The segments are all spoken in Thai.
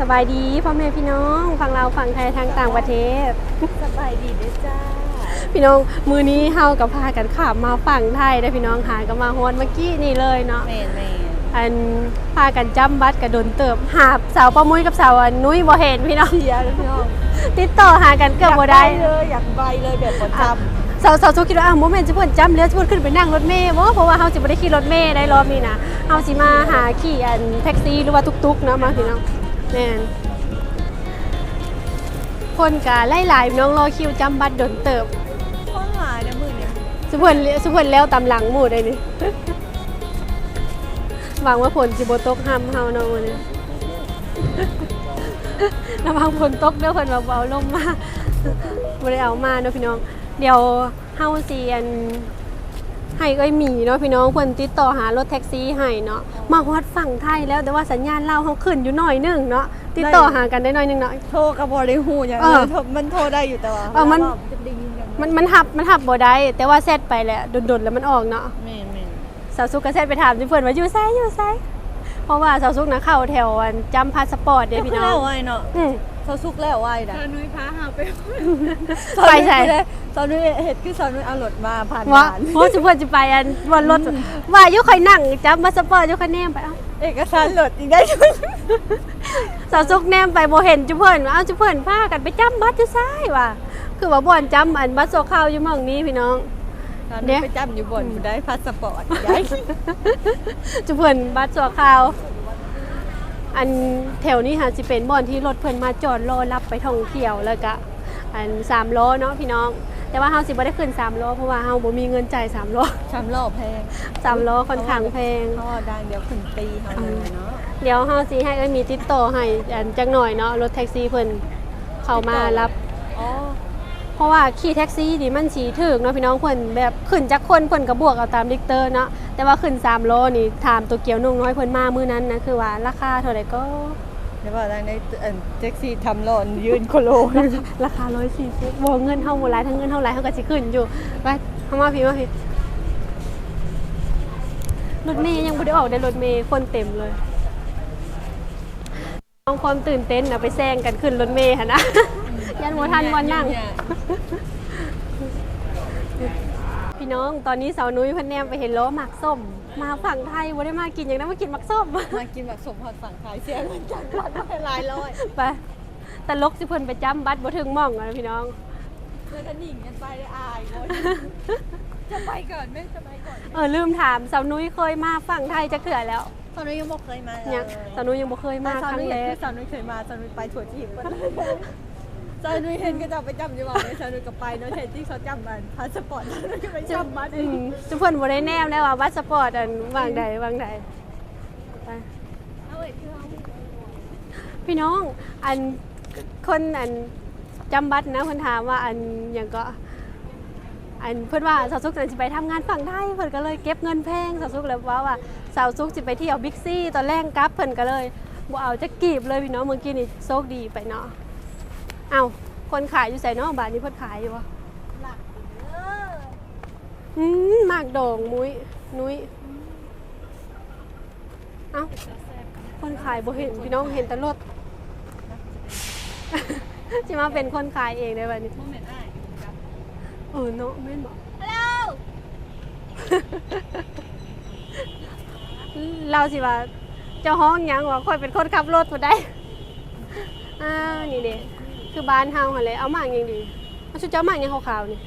สบายดีพ่อแม่พี่น้องฝั่งเราวฝั่งไทยทางต่างประเทศ สบายดีด้วยจ้า พี่น้องมือนี้เฮากับพากันขับมาฝั่งไทยได้อพี่น้องหากันมาฮอนเมื่อกี้นี่เลยเนาะแมนแมนอันพากันจำบัตรกระโดนเติบหาบสาวป้ามุ้ยกับสาวอันนุ้ยบ่เห็นพี่น้องเชียร์เลยพี่น้องติดต่อหากันเกือบบ่ได้ อยากปเลยอยากไปเลยแบบประจสาวสาวทุกคิดว่าอ้าวโมเมนต์จะเพิ่นจำแล้วจะเพิ่นขึ้นไปนั่งรถเมล์บ่เพราะว่าเฮาสิบ่ได้ขี่รถเมล์ได้รอบนี้นะเฮาสิมาหาขี่อันแท็กซี่หรือว่าตุกๆเนาะมาพี่น้อง แม่นคนกะหลายๆพี่น้องรอคิวจำบัตรโดนเติบำข้อหลายนะมือเนี่ยสุเพิ่นสุเพิ่นแล้วตำหลังหมู่ได้นี่ หวังว่าฝนสิบ่ตกห้ำเฮาเนาะมื้อนี้ระวังฝนตกเด้อเพิ่นว่าบ่เอาลมมาบ่ได้เอามาเนาะพี่น้อง เดี๋ยวเฮาสิอัน ให้เอ้ยหมีเนาะพี่น้องเพิ่นติดต่อหารถแท็กซี่ให้เนาะมาฮอดฝั่งไทยแล้วแต่ว่าสัญญาณเราวเฮาขึ้นอยู่หน่อยหนึงเนาะติดต่อหากันได้หน่อยหนึงเนาะ โทรกับบริหูอย่างเอเดีอยวโทรมันโทรได้อยู่แต่ว่าเออมันวลาจะได้ยินอย่างมันมันหับมันหับบ่ได้แต่ว่าแซดไปแล้วดนๆแล้วมันออกเนาะ แมนแมนสาวซุกก็แซดไปถามที่เพื่อนว่าอยู่ไซอยู่ไซเพราะว่าสาวซุกนะเข้าแถวอันจำพาสปอร์ตเดี๋ยวพี่น้อแล้งวไว้เนาะ อืม เขาสุกแล้วไว้นะนุ้ยพาหาไปไปใส่ตอนนี้เห็ดคือสอนนุ้ยเอารถมาผ่านว่าด่านเพราะจะเพื่อนจะไปอันบนรถว่าอยุคอยนั่งจำพาสปอร์ตอยุคอยแนมไปเอ้าเอกสารรถอีกได้ด้วยสาวซุกแนมไปโบเห็นจุเพื่อนว่าเอ้าจุเพื่อนพากันไปจำบัตรอยู่ไซว่ะคือว่าบ่อนจำอันบัตรโซเข้าอยู่หมองนี้พี่น้อง ตอนเนี่นี้ยไปจำอยู่บนได้พาสปอร์ตได้ จุเพื่อนบัตรโซเข้า อันแถวนี้ค่ะจะเป็นบ่อนที่รถเพิ่นมาจอดรอรับไปท่องเที่ยวแล้วก็อันสามล้อเนาะพี่น้อง แต่ว่าเฮาสิบ่ได้ขึ้นสามล้อเพราะว่าเฮาบ่มีเงินจ่ายสามล้อช้ำรอบแพงสามล้อค่อนข้างแพงเขาว่าดังเดี๋ยวขึ้นปีเขาเลยเนาะเดี๋ยวเฮาสิให้เอ้ยมีติดต่อให้อันจักหน่อยเนาะรถแท็กซี่เพิ่นเข้ามารับ อ๋อ เพราะว่าขี่แท็กซี่นี่มันสีถึกเนาะพี่น้องเพิ่นแบบขึ้นจากคนเพิ่นก็บวกเอาตามลิกเตอร์เนาะแต่ว่าขึ้น3โลนี่ถามตัวเกียวนุ่งน้อยเพิ่นมามื้อนั้นนะคือว่าราคาเท่าไหร่ก็เดี๋ยวว่าดังในเอิ่มแท็กซี่ทำหล่นยืนโคโลราคา140บ่เงินเฮาบ่หลายทั้งเงินเท่าไหร่เฮาก็สิขึ้นอยู่ไปเฮามาพี่มาพี่รถเมย์ยังบ่ได้ออกได้รถเมย์คนเต็มเลยเอาความตื่นเต้นน่ะไปแซงกันขึ้นรถเมย์หั่นนะ ยันบ่ทันบ่นั่ง พี่น้องตอนนี้สาวนุ้ยพันแนมไปเห็นล้อหมักส้ม มาฝั่งไทยว่าได้มากินอย่างนั้นมากินหมักส้ม มากินแบบสมพรสั่งขายเสียเงินจากบัตรไปหลายร้อยไปแต่ลกสิเพิ่นไปจ้ำบัตรบ่ถึงม่องอะนะพี่น้องเพื่อนหนิงกันไปได้อายเลยจะไปก่อนไหมจะไปก่อนเออลืมถามสาวนุ้ยเคยมาฝั่งไทยจะเขื่อแล้วตอนนี้ยยังไม่เคยมายังสาวนุ้ยยังบ่เคยมาครั้งแรกสาวนุ้ยเคยมาสาวนุ้ยไปถั่วจีบ สานุยเห็นก็จะไปจำอยู่ว่าสาวนุ้ยก็ไปเนาะเห็นที่เขาจำมันพาสปอร์ตสานุยก็ไปจำมันอืมจุเพิ่นบ่ได้แนมแล้ว่าบัตรสปอร์ตอันวางใดวางใดไปพี่น้องอันคนอันจำบัตรนะเพิ่นถามว่าอันหยังก็อันเพื่อนว่าสาวซุกจะไปทำงานฝั่งไทยเพื่อนก็เลยเก็บเงินแพงสาวซุกเลยว่าว่าสาวซุกจะไปเที่ยวบิ๊กซี่ตอนแรกกลับเพื่อนก็เลยบ่เอาจะกีบเลยพี่น้องเมื่อกี้นี่โชคดีไปเนาะ เอาคนขายอยู่ใส่เนาะบาทนี้เพิ่นขายอยู่วะหลักเอออืมมากโด่งมุ้ยนุ้ยเอ้าคนขายบ่เห็นพี่น้องเห็นแต่รถจะมาเป็นคนขายเองได้บัดนี้โมเมนต์ได้เออเนาะแม่นบอกฮัลโหลเราสิว่าเจ้าห้องหยังว่าค่อยเป็นคนขับรถบ่ได้อ้าวนี่เด้ คือบ้านเฮาหั่นแหละเอาหมากหยังดีเอาชุดเจ้าหมากหยังขาวๆนี่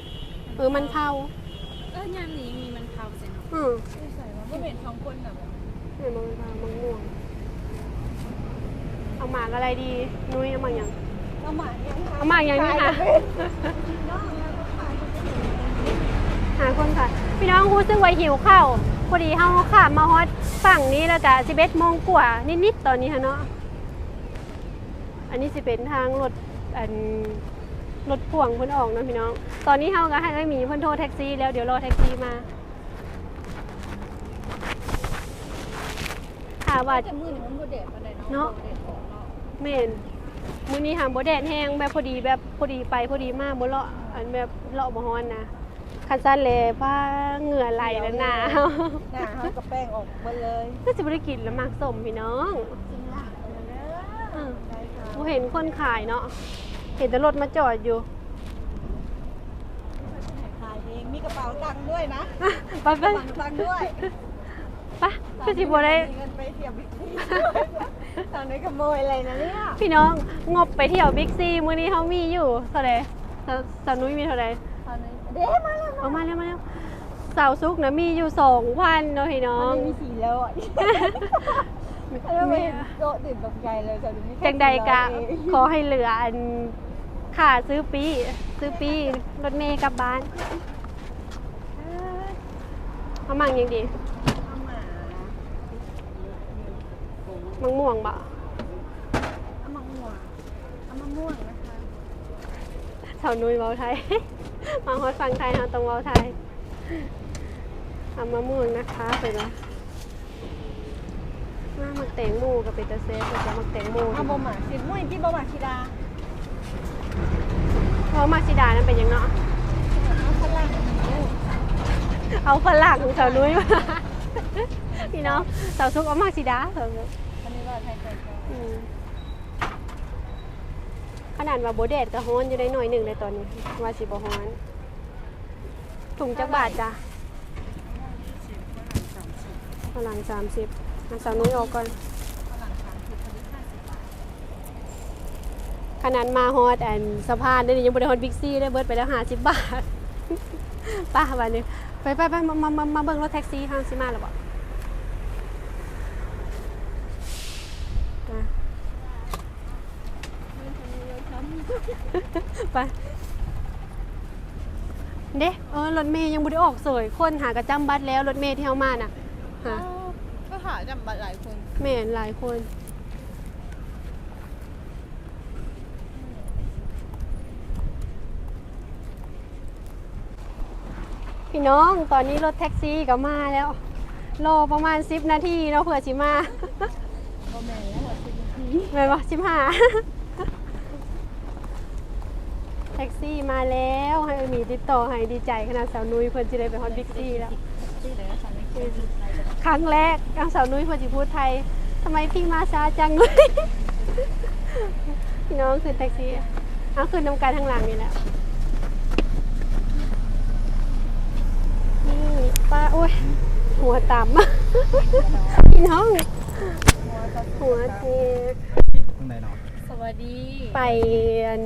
เออมันเผาเออยามนี้มีมันเผาเสร็จเนาะอือใส่ว่าไม่เห็นท้องคนแบบนี่มันเผามันม่วงเอาหมากอะไรดีนุ้ยเอาหมากหยังเอาหมายังเอาหมากหยังนี่ค่ะหาคนค่ะ พี่น้องรู้สึกว่าหิวข้าวพอดีเฮาข้ามมาฮอดฝั่งนี้แล้วก็11โมงกว่านิดๆตอนนี้ค่ะเนาะอันนี้สิเป็นทางรถ อันรถพ่วงเพิ่นออกเนาะพี่น้อง ตอนนี้เฮาก็ให้ไอ้หมีเพิ่นโทรแท็กซี่แล้วเดี๋ยวรอแท็กซี่มาค่ะว่าจะมือมันโมเดลอะไรเนาะแม่นมื้อนี้หามบ่แดดแห้งแบบพอดีแบบพอดีไปพอดีมากบ่เลาะอันแบบเลาะบ่ฮ้อนนะคันซั่นเลยผ้าเหงื่อไหลแล้วหนาวหน้าเขากับแป้งออกมาเลยก็สิบ่ได้กินแล้วมากสมพี่น้องจริงล่ะอืมบ่เห็นคนขายเนาะเห็นแต่รถมาจอดอยู่ขายเองมีกระเป๋าตังค์ด้วยนะไปไปกระเป๋าตังค์ด้วยไปคือสิบ่ได้มีเงินไปเที่ยวบิ๊กซีตอนนี้ขโมยอะไรนะเนี่ยพี่น้องงบไปเที่ยวบิ๊กซีมื้อนี้เฮามีอยู่เท่าใดสาวสาวนุ้ยมีเท่าใดตอนนี้เด้มาแล้วเอามาแล้วมาแล้วสาวซุกนะมีอยู่2,000เนาะพี่น้อตอนงนี้มีสี่ร้อยแล้วไม่โดดตื่นตกใจเลยตอนนี้มีแค่จังใดกะ400เองขอให้เหลืออัน ค่าซื้อปีซื้อปีรถเมย์กลับบ้านเอามังยังดีเอามามังม่วงบ่เอามะม่วงเอามะม่วงนะคะสาวนุ้ยเว้าไทย มาฮอดฟังไทยเฮาต้องเว้าไทยเอามะม่วงนะคะเพิ่นว่ามามักแตงโมกับเป็นตาเซฟเพิ่นจะมักแตงโมเอาบะหมี่สิม่วยที่บะหมี่ชิดา เพราะมักสิดานั่นเป็นหยังเนาะเอาฝรั่งนี่เอาฝรั่งสาวนุ้ยมาพี่น้องสาวซุกเอามักสิดาเพิ่นว่าอันนี้ว่าไทยใจกลางอืมขนาดว่าโบเดดก็ฮ้อนอยู่ได้หน่อยหนึ่งเลยตอนนี้ ว่าสิบ่ฮ้อน ถุงจักบาทจ้ะฝรั่งสามสิบอะสาวนุ้ยออกก่อน ฝรั่งสามสิบคนนี้ห้าสิบบาท ขนาดมาฮอดอันสะพานได้ยังบ่ได้ฮอดบิ๊กซี่ได้เบิดไปแล้วห้าสิบบาทไป้าวันนี้ไปไปไปมามามามาเบิ่งรถแท็กซี่ห้างสิมาแล้วบ่อะไปเด้เออรถเมย์ยังบ่ได้ออกสวย คนหากระจำบัตรแล้วรถเมย์ที่เฮามาน่ะหาก็หาจำบัตรหลายคนแม่นหลายคน พี่น้องตอนนี้รถแท็กซี่ก็มาแล้วรอประมาณ10นาทีเนาะเผื่อสิมาก็แม่แล้วสิบนาทีแม่นบ่สิบห้าแท็กซี่มาแล้วให้มีติดต่อให้ดีใจขนาดสาวนุ้ยเพิ่นสิได้ไปฮอตบิ๊กซี่แล้วที่เหลือฉันไม่เคยดูใครเลยครั้งแรกนางสาวนุ้ยเพิ่นสิพูดไทยทำไมพี่มาช้าจังเลยพี่น้องขึ้นแท็กซี่เอาขึ้นน้ำกันทางหลังนี่แหละนี่ ป้าโอ้ยหัวต่ำ พี่น้อง หัวเทตรงไหนเนาะสวัสดีไปอัน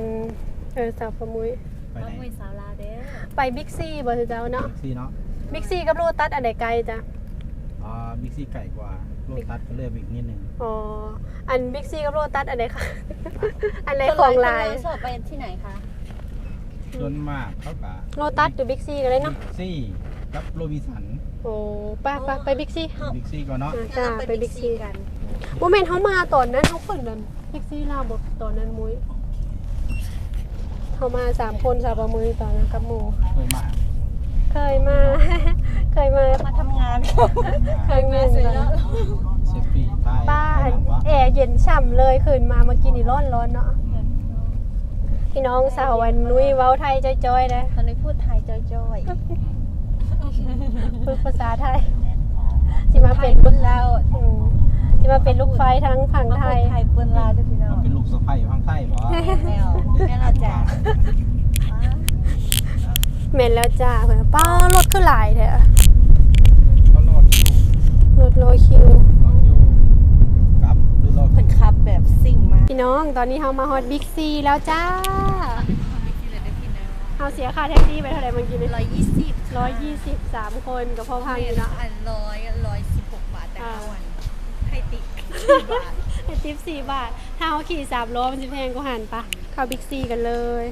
เออสาวประมุยไปน้องไหนมวยสาวลาวเด้อไปบิ๊กซีบ่ถือเจ้าเนาะบิ๊กซีเนาะบิ๊กซีกับโลตัสอันใดไกลจ้ะอ่าบิ๊กซีไก่กว่าโลตัสก็เลื่อนไปอีกนิดนึงอ๋ออันบิ๊กซีกับโลตัสอันใดคะอันไหนของลายชอบไปที่ไหนคะส่วนมากเขากะโลตัสหรือบิ๊กซีกันเลยเนาะบิ๊กซี กับโรบินสันโอ้ไปไปไปบิ๊กซีบิ๊กซีก่อนเนาะอ่าจ้าไปบิ๊กซีกันโมเมนต์เขามาตอนนั้นเขาขึ้นนั่นบิ๊กซีลาวบอกตอนนั้นมุ้ยเขามาสามคนสาวประมุยตอนนั้นกับหมูเคยมาเคยมา เคยมามาทำงาน เคยมาตอนนั้นเซฟฟี่ใต้ป้าใต้หลังวะแอร์เย็นฉ่ำเลยขึ้นมาเมื่อกี้นี่ร้อนร้อนๆเนาะพี่น้องสาววันนุ้ยเว้าไทยจ้อยๆนะตอนนี้พูดไทยจ้อย ฝึกภาษาไทยสิมาๆไทเป็ยนปุ้นลาวอืมสิมาเป็นลูกไฟทั้งฝั่งมาไทพูดยไทยปุ้นลาวด้วยพี่น้อมางเป็นลูกสะใภ้อยู่ข้างใต้บ่แม่แม่เราจ้ะเหม็นแล้วจ้าเพื่อนป้ารถคือหลายแท้ก็รอคิวรถโลคิว รอคิวกลับหรือรอเป็นขับแบบซิ่งมาก พี่น้องตอนนี้เฮามาฮอตบิ๊กซีแล้วจ้าที่เลยได้ พี่น้องเฮาเสียค่าแท็กซี่ไปเท่าไหร่เมื่อกี้นี่ร้อยยี่สิบร้อยยี่สิบสามคนกับพ่อพังอยู่เนาะอันร้อยร้อยสิบหกบาทแต่อ่าละวันให้ติ๊กบาทไอทิปสี่บาท ถ้าเขาขี่สามล้อมันจะแพงกว่าหันปะเข้าบิ๊กซีกันเลย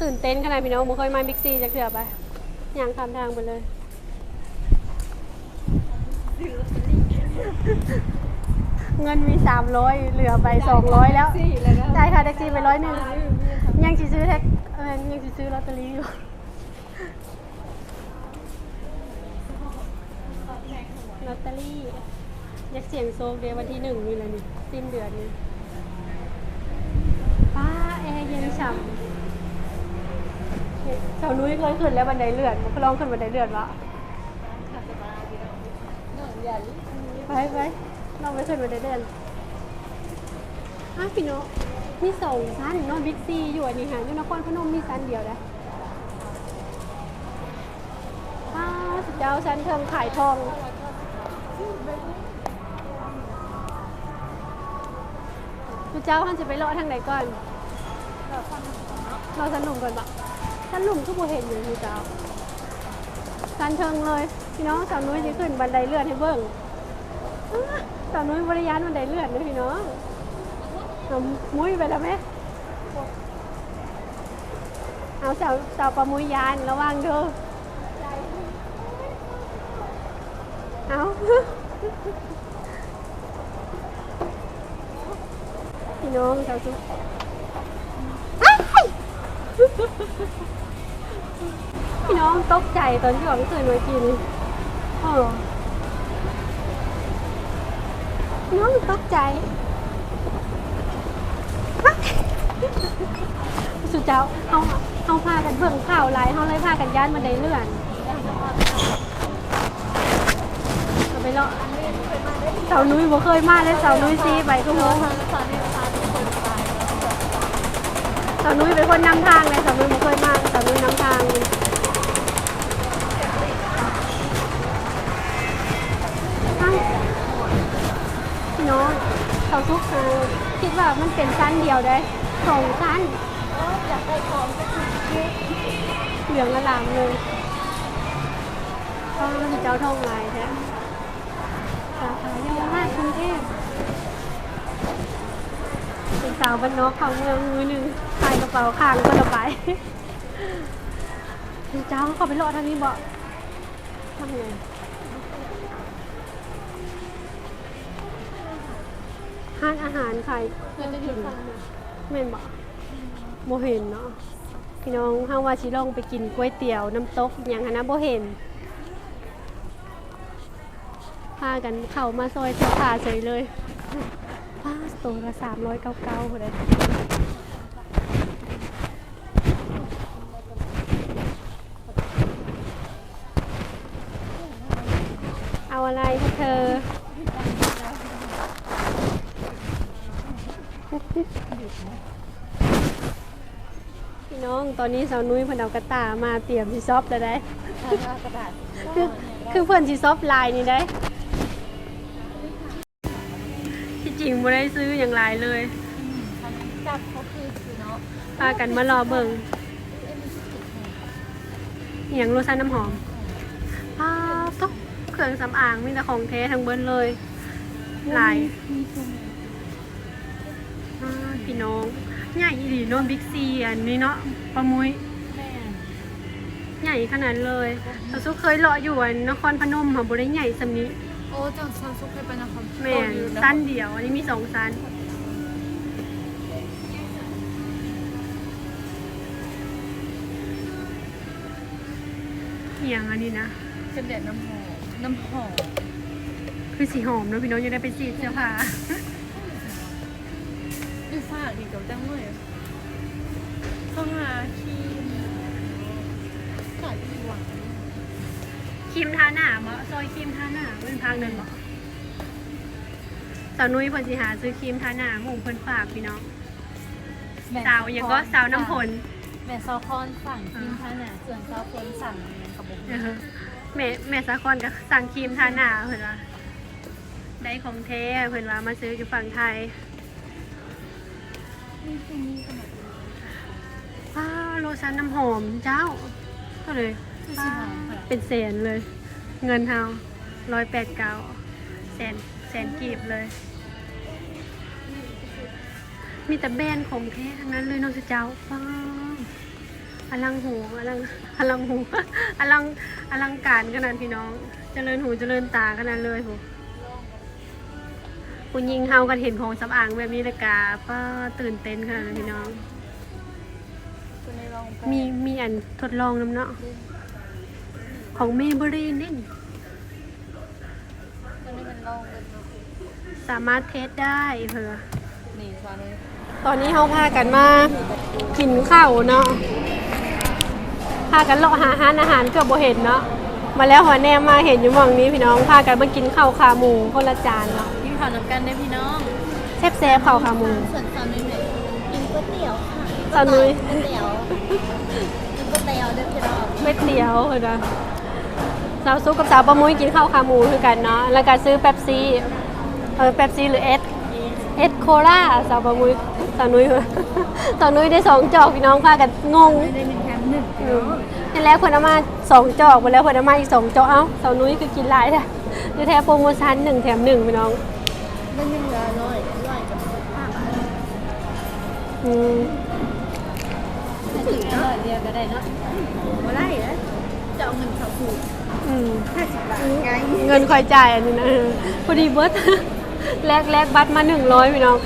ตื่นเต้นขนาดพี่น้องบ่เคยมาบิ๊กซีจะเกือบไปย่างข้ามทางไปเลย เงินมีสามร้อยเหลือไปสองร้อยแล้วจ่ายค่าแท็กซี่ไปร้อยหนึ่งยังสิซื้อแท็กเออยังสิซื้อลอตเตอรี่อยู่ลอตเตอรี่อยากเสี่ยงโชคเดือนวันที่หนึ่งนี่แหละนี่สิ้นเดือนนี้ป้าแอร์เย็นฉ่ำเนี่ยชาวนุ้ยเคยขึ้นแล้วบันไดเลื่อนมาลองขึ้นบันไดเลื่อนวะไปไป ลองไปขึ้นบันไดเลื่นอ้าพี่น้องมีสองชั้นเนอนบิ๊กซีอยู่อันนี้ค่ะอยู่นครพนมมีชั้นเดียวนะอ้าวสุดเจ้าชั้นเทิงขายทองสุดเจ้าท่านจะไปเลาะทางไหนก่อนเราสนุมก่อนปะสนุมทุกโบเห็นอยู่สุดเจ้าชั้นเทิงเลย พี่น้องสาวนุ้ยจะขึ้นบันไดเลื่อนให้เบิ่ง อ้าวนุ้ยบริยานบันได้เลือนนะพี่น้องเอามุ้ยไปแล้วไหมเอาสาวสาวปลามุ้ยยานระวังเด้อเอาพี่น้องสาวจุ๊บพี่น้องตกใจตอนที่บอกไม่เคยมากินอ้พี่ น้องตกใจสุดเจ้าเอาเอาพากันเบิ่งข่าวไลน์เขาเลยพากันย่านมาได้เลื่อนเอาไปเลาะสาวนุ้ยบ่เคยมาเลยสาวนุ้ยซีไปก็โหสาวนุ้ยเป็นคนนำทางเลยสาวนุ้ยบ่เคยมาสาวนุ้ยนำทาง เขาทุกข์คือคิดว่ามันเป็นชั้นเดียวได้สองชั้นอยากได้ของก็คือเหลืองอลามเลยก็มีเจ้าทองลายแท้สาขาเยาวราชกรุงเทพเป็นสาวบ้านนอกเข้าเมืองมือหนึ่งใส่กระเป๋าข้างก็ระบายเจ้าเขาไปรอทางนี้บ่ทำไง ห้านอาหารขายเครื่องดื่มแม่นบ่โมเห็นเนาะพี่น้องห้าว่าชิลองไปกินก๋วยเตี๋ยวน้ำตกอย่างหั้นะโบเห็นพากันเข้ามาซอยสื้อผ้าเฉยเลยป้าตัวละสามร้อยเก้าเก้าเลยเอาอะไรพวกเธ อพี่น้องตอนนี้สาวนุ้ยเพนเอากระตามาเตรียมที่ซอฟแล้วได้กระดาษคือคือเพื่อนที่ซอฟลายนี่ได้ที่จริงไม่ได้ซื้ออย่างไรเลยจับเขาคือคือเนาะพากันมารอเบิ่งอหย่างโลชั่นน้ำหอมพาทุกเครื่องสำอางมีแต่ของแท้ทั้งเบิ้เลยหลายอ่าพี่น้อง ใหญ่อีหลีเนาะบิ๊กซีอันนี้เนาะประมุยแม่ใหญ่ขนาดเลยเราซุเคยเลาะอยู่อันนครพนมค่ะบริใหญ่สำนี้โอ้จังซันซุกเคยไปนะครับแม่นสั้นเดียว อันนี้มีสองสั้นเหียงอันนี้นะ เป็นเด็ดน้ำหอมน้ำหอมคือสีหอมเนอะพี่น้องยังได้ไปสีเสื้อผ้า ดูฝากดีกับจังเลยเข้าหาครีมขายดีหวังครีมทาหน้าเหมาะซอยครีมทาหน้าเป็นทางหนึ่งเหมาะสาวนุ้ยเพิ่นสิหาซื้อครีมทาหน้าหมู่เพิ่นฝากพี่น้องสาวอย่างก็สาวน้ำผลแม่ซอคอนสั่งครีมท่าหนาส่วนซอคอนสั่งเงินกับบุกเออแม่แม่สาคอนก็สั่งครีมทาหน้าเพิ่นว่าได้ของแท้เพิ่นว่ามาซื้ออยู่ฝั่งไทย ว้าวโลชั่นน้ำหอมเจ้าก็เลยคือสิหอมค่ะเป็นแสนเลย เงินเฮาร้อยแปดเก้าแสนแสนกีบเลย มีแต่แบรนด์ของแท้ทั้งนั้นเลยน้องสุเจ้าป้าอลังหูอลังอลังหูอลังอลังการขนาดพี่น้อง เจริญหูเจริญตาขนาดเลยโห คุณยิงเฮากันเห็นของสำอางแบบนี้เลยกาป้าตื่นเต้นขนาดนั้นพี่น้อง ตัวในรองมีมีอันทดลองน้ำเนาะของเมเบรีนนี่ ตัวนี้มันรองเป็นสามารถเทสได้เพื่อ นี่ซาเลยตอนนี้เขาพากันมากินข้าวเนาะ พากันเลาะหาอาหารอาหารเกือบบ่เห็นเนาะ มาแล้วหัวแนมมาเห็นอยู่หมองนี้พี่น้อง พากันมากินข้าวขาหมูคนละจานเนาะยิ่ง ข่าวน้ำกันได้พี่น้องแซ่บแซ่บข้าวขาหมูส่วนสาวนุ้ยเนี่ยกินก๋วยเตี๋ยวค่ะสาวนุ้ยก๋วยเตี๋ยวกินก๋วยเตี๋ยวเด้อพี่น้องก๋วยเตี๋ยวเห็นไหมสาวซุกกับสาวประมุยกินข้าวขาหมูคือกันเนาะแล้วก็ซื้อเป๊ปซี่เออเป๊ปซี่หรือเอสเอสโคลาสาวประมุยสาวนุ้ย สาวนุ้ยได้สองจอกพี่น้องพากันงง ได้เป็นแถมหนึ่งอืมนี่แล้วคนเอามาสองจอกไปแล้วคนเอามาอีกสองจอกเอ้าสาวนุ้ยคือกินหลายแท้ดูแท้โปรโมชั่นหนึ่งแถมหนึ่งพี่น้อง มันยังเหลือร้อยร้อยกับสิบห้าบาทอืมถ้าถึงร้อยเดียวก็ได้เนาะบ่ได้เหรอจะเอาเงินเขาถูกอืมห้าสิบบาทไงเงินคอยจ่ายอันนี้นะพอดีเบิร์ดแลกแลกบัตรมาหนึ่งร้อยพี่น้อง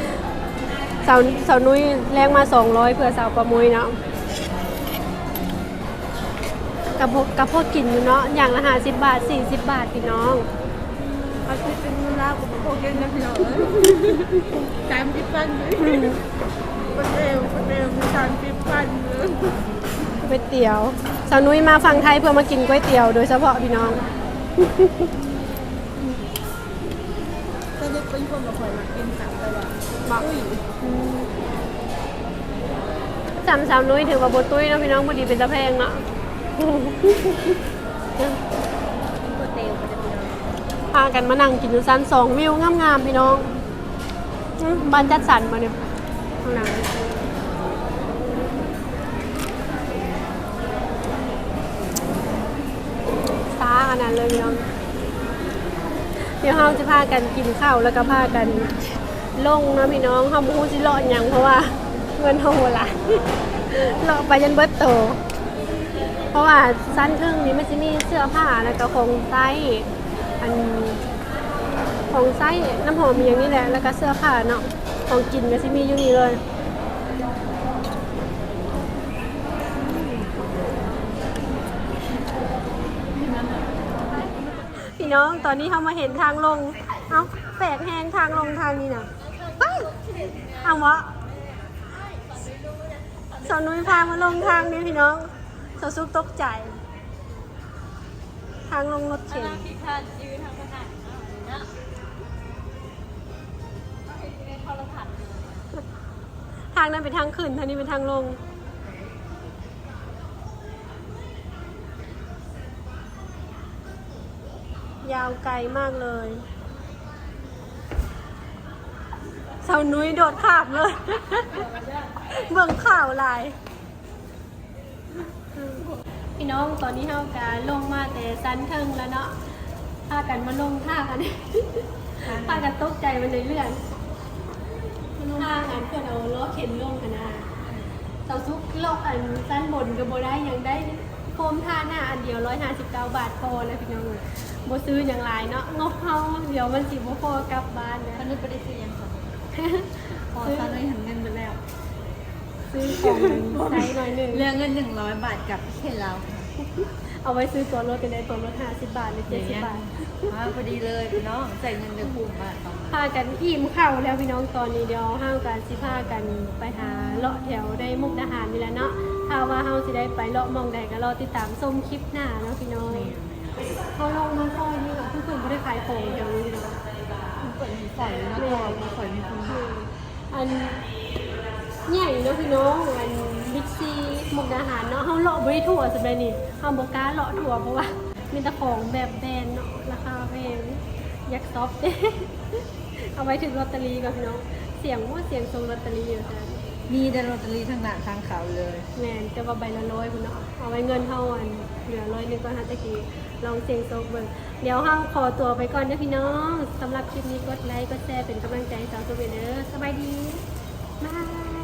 สาวสาวนุ้ยแลกมาสองร้อยเพื่อสาวประมุยเนาะกับพวกกับพวกกินอยู่เนาะอย่างละห้าสิบบาทสี่สิบบาทพี่น้อง เอาไปเป็นเงินลาวกับพวกเงินนะพี่น้อยสามสิบพันเลยอืมคนเร็วคนเร็วมีสามสิบพันเลยก๋วยเตี๋ยวสาวนุ้ยมาฝั่งไทยเพื่อมากินก๋วยเตี๋ยว โดยเฉพาะพี่น้องก็ได้เป็นคนมาคอยมากินสามตลอดบอกจำสาวนุ้ยถือว่าบตุ้ยเนาะพี่น้องพอดีเป็นตะแพงเนาะ ก๋วยเตี๋ยวก็จะพี่น้อง พากันมานั่งกินอยู่ชั้นสองวิวงามๆพี่น้องอื้อบ้านจัดสรรมาเนี่ยข้างหลังซาขนาดเลยพี่น้องเดี๋ยวเราจะพากันกินข้าวแล้วก็พากันลงนะพี่น้องเขาพูดสิเลาะหยังเพราะว่าเงินเขาหัวหลายเลาะไปยันเบิดโต เพราะว่าสั้นครึ่งนี้มันจะมีเสื้อผ้าแล้วก็ของไส้ อันของไส้น้ำหอมมีอย่างนี้แหละ แล้วก็เสื้อผ้าเนาะของกินก็จะมีอยู่นี่เลยพี่น้องตอนนี้เขามาเห็นทางลง เอาแปลกแหงทางลงทางนี้นะไปเอาวะสาวนุ้ยพามาลงทางนี้พี่น้องสาวซุกตกใจ ทางลงรถเข็นทางนั้นเป็นทางขึ้นทางนี้เป็นทางลงยาวไกลมากเลยสาวนุ้ยโดดขาบเลย เบิ่งข่าวหลาย พี่น้องตอนนี้เฮาการลงมาแต่สันเทิงแล้วเนาะพากันมาลงท่ากันพากันตกใจมันเลยเลื่อนท่ากันเพื่อนเอาล้อเข็นลงกันนะเสาซุกโลกอันสั้นบนก็บ่ได้ยังได้โฟมท่าหน้าอันเดียว159บาทพอแล้วพี่น้องบ่ซื้ออย่างไรเนาะงบเฮาเดี๋ยวมันสิบ่พอกลับบ้านนะตอนนี้ไม่ได้ซื้อยังค่ะพอตอนนี้หันเงินไปแล้ว ซื้อของใช้หน่อยหนึ่งเรื่องเงินหนึ่งร้อยบาทกับเคนเราเอาไว้ซื้อตัวรถเป็นได้ตัวรถ50บาทหรือ70บาทมาพอดีเลยพี่น้องใส่เงินเดือนคุ้มบาทต่อพากันอิ่มข้าวแล้วพี่น้องตอนนี้เดี๋ยวห้าวกันสิพากันไปหาเลาะแถวได้มุกดาหารนี่แหละเนาะถ้าว่าเฮาสิได้ไปเลาะหมองใดก็รอติดตามชมคลิปหน้าเนาะพี่น้องเขาลงมาซอยนี่ก็ทุกคนบ่ได้ขายของแถวนี้เนาะเปิดใส่แล้วก็มาคอยมีคนอัน ใหญ่เนาะพี่น้องอันบิ๊กซีมุกดาหารเนาะเฮาเลาะบ่ได้ทั่วสำหรับนี่เฮาบ่กล้าเลาะทั่วเพราะว่ามีแต่ของแบบแบรนด์เนาะราคาแพงอยากซอฟเด้เอาไว้ถึงลอตเตอรี่ก่อนพี่น้อง เสียงว่าเสียงทรงลอตเตอรี่อยู่จ้ะมีแต่ลอตเตอรี่ทางหน้าทางเขาเลยแมนแต่ว่าใบละร้อยคุณเนาะเอาไว้เงินเท่าอันเหลือร้อยหนึงก็ฮัตตะกี้ลองเสียงโซกเบิ่งเดี๋ยวห้าขอตัวไปก่อนนะพี่น้องสำหรับคลิปนี้กดไลค์กดแชร์เป็นกำลังใจให้สาวตัวเบเนอร์สบายดีบาย